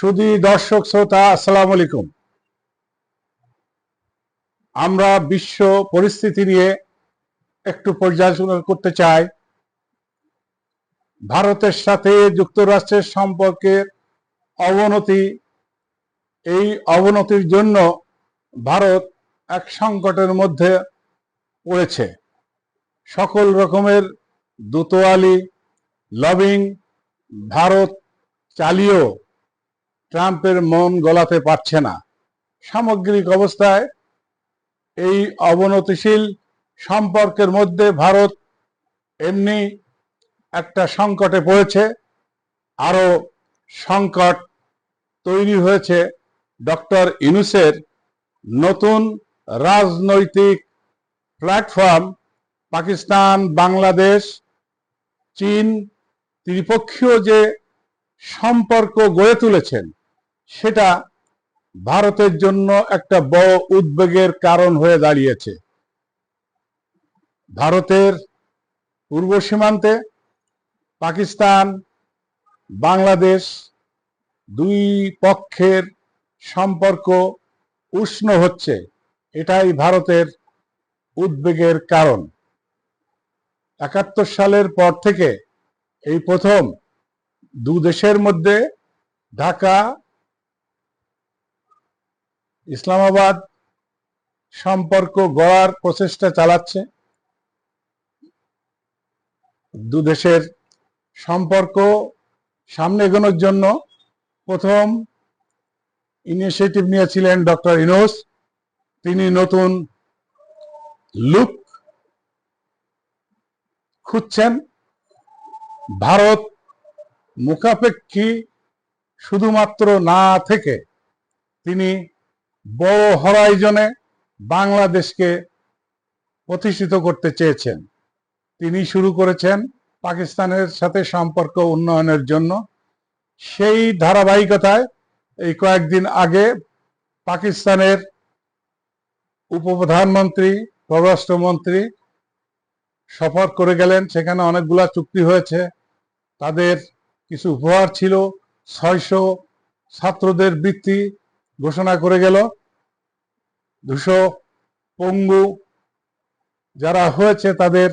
শুধু দর্শক শ্রোতা, আসসালামু আলাইকুম। আমরা বিশ্ব পরিস্থিতি নিয়ে একটু পর্যালোচনা করতে চাই। ভারতের সাথে যুক্তরাষ্ট্রের সম্পর্কের অবনতি, এই অবনতির জন্য ভারত এক সংকটের মধ্যে পড়েছে। সকল রকমের দুতোয়ালি, লবিং, ভারত চালিয়েও ট্রাম্পের মন গলাতে পারছে না। সামগ্রিক অবস্থায় এই অবনতিশীল সম্পর্কের মধ্যে ভারত এমনি একটা সংকটে পড়েছে আরও সংকট তৈরি হয়েছে। ডক্টর ইনুসের নতুন রাজনৈতিক প্ল্যাটফর্ম, পাকিস্তান, বাংলাদেশ, চীন, ত্রিপক্ষীয় যে সম্পর্ক গড়ে তুলেছেন সেটা ভারতের জন্য একটা বড় উদ্বেগের কারণ হয়ে দাঁড়িয়েছে। ভারতের পূর্ব সীমান্তে পাকিস্তান, বাংলাদেশ দুই পক্ষের সম্পর্ক উষ্ণ হচ্ছে। এটাই ভারতের উদ্বেগের কারণ। একাত্তর সালের পর থেকে এই প্রথম দু দেশের মধ্যে ঢাকা ইসলামাবাদ সম্পর্ক গড়ার প্রচেষ্টা চালাচ্ছে। দু দেশের সম্পর্ক সামনে এগোনোর জন্য প্রথম ইনিশিয়েটিভ নিয়েছিলেন ডক্টর ইনোস তিনি নতুন লুক খুঁজছেন। ভারত মুখাপেক্ষী শুধুমাত্র না থেকে তিনি বড় হরাইজনে বাংলাদেশকে প্রতিষ্ঠিত করতে চেয়েছেন। তিনি শুরু করেছেন পাকিস্তানের সাথে সম্পর্ক উন্নয়নের জন্য। সেই ধারাবাহিকতায় এই কয়েকদিন আগে পাকিস্তানের উপপ্রধানমন্ত্রী, পররাষ্ট্রমন্ত্রী সফর করে গেলেন। সেখানে অনেকগুলা চুক্তি হয়েছে। তাদের কিছু উপহার ছিল। ছয়শো ছাত্রদের বৃত্তি ঘোষণা করে গেল। দুশো পঙ্গু যারা হয়েছে তাদের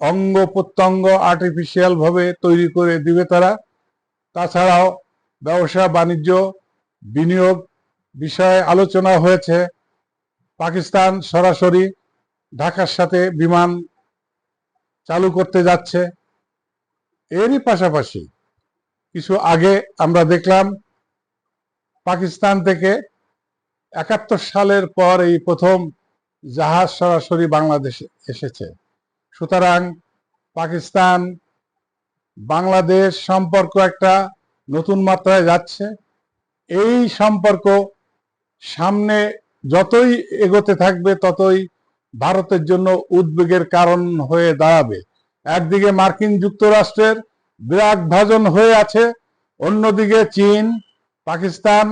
অঙ্গ প্রত্যঙ্গ আর্টিফিশিয়াল ভাবে তৈরি করে দিবে তারা। তাছাড়াও ব্যবসা, বাণিজ্য, বিনিয়োগ বিষয়ে আলোচনা হয়েছে। পাকিস্তান সরাসরি ঢাকার সাথে বিমান চালু করতে যাচ্ছে। এরই পাশাপাশি কিছু আগে আমরা দেখলাম, পাকিস্তান থেকে একাত্তর সালের পর এই প্রথম জাহাজ সরাসরি বাংলাদেশে এসেছে। সুতরাং পাকিস্তান, বাংলাদেশ সম্পর্ক একটা নতুন মাত্রায় যাচ্ছে। এই সম্পর্ক সামনে যতই এগোতে থাকবে, ততই ভারতের জন্য উদ্বেগের কারণ হয়ে দাঁড়াবে। একদিকে মার্কিন যুক্তরাষ্ট্রের বিরাট ভাজন হয়ে আছে, অন্যদিকে চীন, পাকিস্তান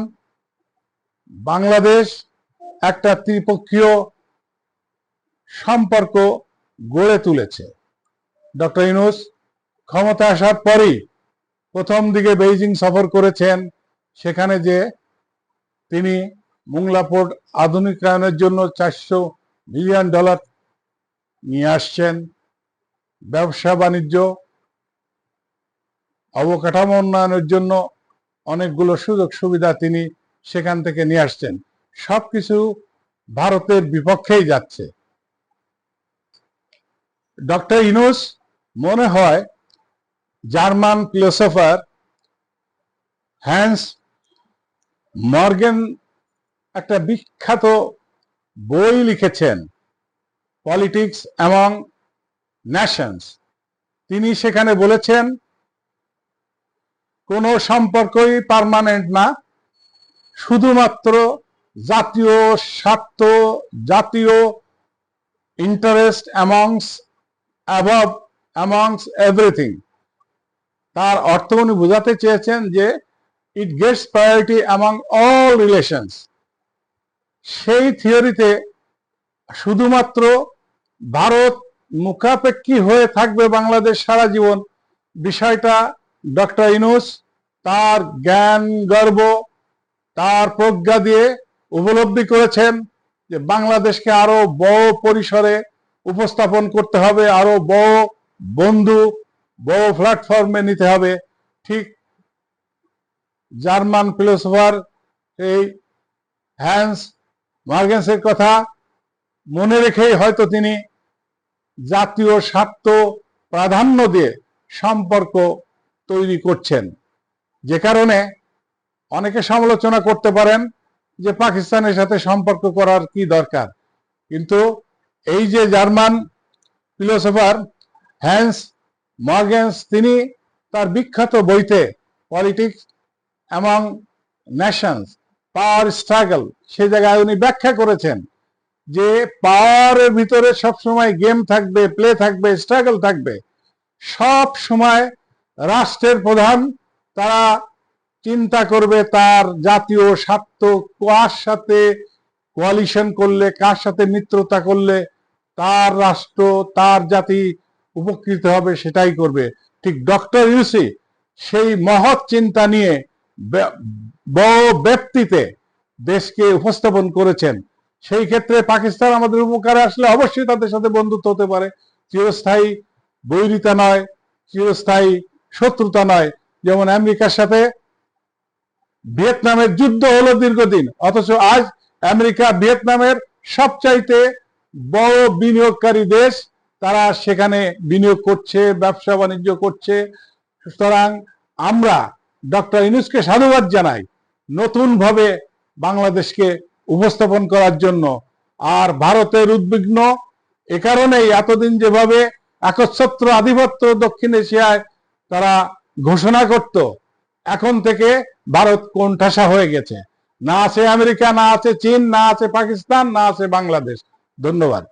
বাংলাদেশ একটা ত্রিপক্ষীয় সম্পর্ক গড়ে তুলেছে। ডক্টর ইনুস ক্ষমতা আসার পরই প্রথম দিকে বেইজিং সফর করেছেন, সেখানে যে তিনি মুংলা পোর্ট আধুনিকায়নের জন্য চারশো মিলিয়ন ডলার নিয়ে আসছেন। ব্যবসা, বাণিজ্য, অবকাঠামো উন্নয়নের জন্য অনেকগুলো সুযোগ সুবিধা তিনি সেখান থেকে নিয়ে আসছেন। সবকিছু ভারতের বিপক্ষেই যাচ্ছে। ডক্টর ইনুস মনে হয় জার্মান ফিলোসফার হ্যান্স মর্গেন একটা বিখ্যাত বই লিখেছেন, পলিটিক্স অ্যামং ন্যাশনস। তিনি সেখানে বলেছেন, কোনো সম্পর্কই পারমানেন্ট না। শুধুমাত্র জাতীয় স্বার্থ, জাতীয় interest amongst above amongst everything তার অর্থ উনি বোঝাতে চেয়েছেন যে it gets priority among all relations সেই থিওরিতে শুধুমাত্র ভারত মুখাপেক্ষী হয়ে থাকবে বাংলাদেশ সারা জীবন। বিষয়টা ডক্টর ইনুস তার জ্ঞান, গর্ব তার প্রজ্ঞা দিয়ে উপলব্ধি করেছেন যে বাংলাদেশকে আরও বড় পরিসরে উপস্থাপন করতে হবে, আরও বড় বন্ধু, বড় প্ল্যাটফর্মে নিতে হবে। ঠিক জার্মান ফিলোসফার এই হ্যান্স মার্গেন্সের কথা মনে রেখেই হয়তো তিনি জাতীয় স্বার্থ প্রাধান্য দিয়ে সম্পর্ক তৈরি করছেন। যে কারণে অনেকে সমালোচনা করতে পারেন যে পাকিস্তানের সাথে সম্পর্ক করার কি দরকার। কিন্তু এই যে জার্মান ফিলোসফার হ্যান্স মর্গেন্স, তিনি তার বিখ্যাত বইতে politics among nations power struggle, সে জায়গায় উনি ব্যাখ্যা করেছেন যে পাওয়ারের ভিতরে সবসময় গেম থাকবে, প্লে থাকবে, স্ট্রাগল থাকবে। সব সময় রাষ্ট্রের প্রধান তারা চিন্তা করবে তার জাতীয় স্বার্থ, কার সাথে কোয়ালিশন করলে, কার সাথে মিত্রতা করলে তার রাষ্ট্র, তার জাতি উপকৃত হবে সেটাই করবে। ঠিক ডক্টর ইউসি সেই মহৎ চিন্তা নিয়ে বড় ব্যক্তিতে দেশকে উপস্থাপন করেছেন। সেই ক্ষেত্রে পাকিস্তান আমাদের উপকারে আসলে অবশ্যই তাদের সাথে বন্ধুত্ব হতে পারে। চিরস্থায়ী বৈরিতা নয়, চিরস্থায়ী শত্রুতা নয়। যেমন আমেরিকার সাথে ভিয়েতনামের যুদ্ধ হলো দীর্ঘদিন। অথচ আজ আমেরিকা ভিয়েতনামের সবচাইতে বড় বিনিয়োগকারী দেশ। তারা সেখানে বিনিয়োগ করছে, ব্যবসা বাণিজ্য করছে। সুতরাং আমরা ডক্টর ইনুসকে সাধুবাদ জানাই নতুন ভাবে বাংলাদেশকে উপস্থাপন করার জন্য। আর ভারতের উদ্বিগ্ন এ কারণেই এতদিন যেভাবে একচ্ছত্র আধিপত্য দক্ষিণ এশিয়ায় তারা ঘোষণা করত এখন থেকে ভারত কোণঠাসা হয়ে গেছে। না আছে আমেরিকা, না আছে চীন, না আছে পাকিস্তান, না আছে বাংলাদেশ। ধন্যবাদ।